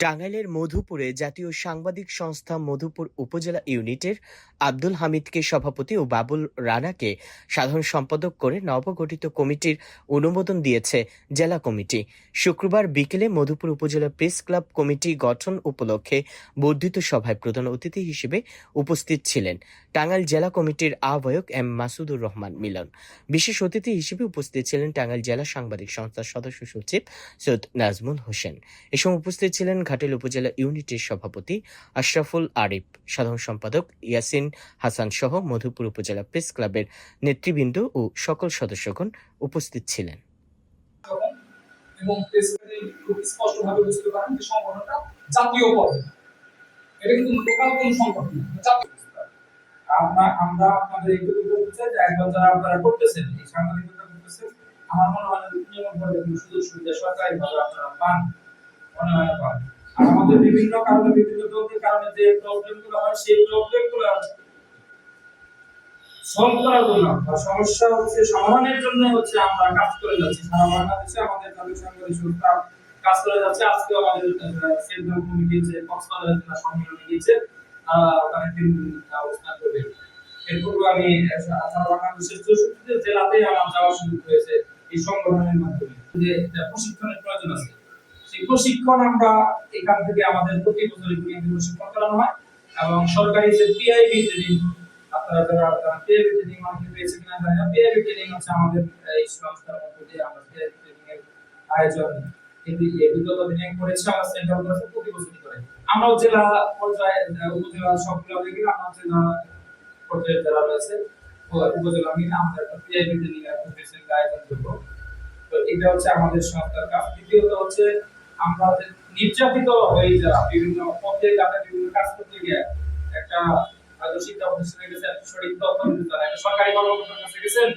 টাঙ্গাইলের মধুপুরে জাতীয় সাংবাদিক সংস্থা মধুপুর উপজেলা ইউনিটের আব্দুল হামিদকে সভাপতি ও বাবুল রানাকে সাধারণ সম্পাদক করে নবগঠিত কমিটির অনুমোদন দিয়েছে জেলা কমিটি। শুক্রবার বিকেলে মধুপুর উপজেলা প্রেস ক্লাব কমিটি গঠন উপলক্ষে বর্ধিত সভায় প্রধান অতিথি হিসেবে উপস্থিত ছিলেন টাঙ্গাইল জেলা কমিটির আহ্বায়ক এম মাসুদুর রহমান মিলন। বিশেষ অতিথি হিসেবে উপস্থিত ছিলেন টাঙ্গাইল জেলা সাংবাদিক সংস্থার সদস্য সচিব সৈয়দ নাজমুল হোসেন। এ সময় উপস্থিত ছিলেন ঘাটাইল উপজেলা ইউনিটের সভাপতি আশরাফুল আরিফ, সাধারণ সম্পাদক ইয়াসিন হাসান সহ মধুপুর উপজেলা প্রেস ক্লাবের নেতৃবৃন্দ ও সকল সদস্যগণ উপস্থিত ছিলেন। আমরা মনে হয় সুযোগ সুবিধা সরকারি ভাবে আপনারা পান মনে হয় পান। আর আমাদের বিভিন্ন কারণে বিভিন্ন কারণে যে প্রবলেমগুলো হয়, সেই প্রবলেমগুলো সলভ করার জন্য বা সমস্যা হচ্ছে, সমাধানের জন্য হচ্ছে আমরা কাজ করে যাচ্ছি। সারা বাংলাদেশে আমাদের কাজ করে যাচ্ছে। আজকে আমাদের সেন্ট্রাল কমিটি কক্সবাজার জেলা সম্মেলনে তিন অবস্থান করবে। আমি সারা বাংলাদেশের চৌষট্টি জেলাতে আমার যাওয়া শুরু হয়েছে এই সংগঠনের মাধ্যমে। যে প্রশিক্ষণের প্রয়োজন আছে। প্রশিক্ষণ আমরা এখান থেকে আমাদের প্রতি বছর প্রশিক্ষণ করানো হয় এবং সরকারি যে পিআইবি ট্রেনিং আপনারা যারা পিআইবি ট্রেনিং আমাদের পেয়েছে কিনা জানি না। পিআইবি ট্রেনিং হচ্ছে আমাদের এই সংস্থার মধ্যে দিয়ে আমরা পিআইবি ট্রেনিং এর আয়োজন বিগত দিনে করেছে আমরা সেন্ট্রাল করেছে প্রতি বছরই করে। আমরাও জেলা পর্যায়ে উপজেলা সবগুলো দেখি আমরা জেলা পর্যায়ে যারা রয়েছে উপজেলা মিলে আমরা একটা পিআইবি ট্রেনিং এর আয়োজন করব। তো এটা হচ্ছে আমাদের সংস্থার কাজ। দ্বিতীয়ত হচ্ছে আমরা নির্যাতিত হয়ে যারা বিভিন্ন পথে যাতে বিভিন্ন কাজ করতে গিয়ে একটা শিক্ষা প্রতিষ্ঠানে গেছেন সঠিক তথ্য সরকারি কর্মকর্তার কাছে গেছেন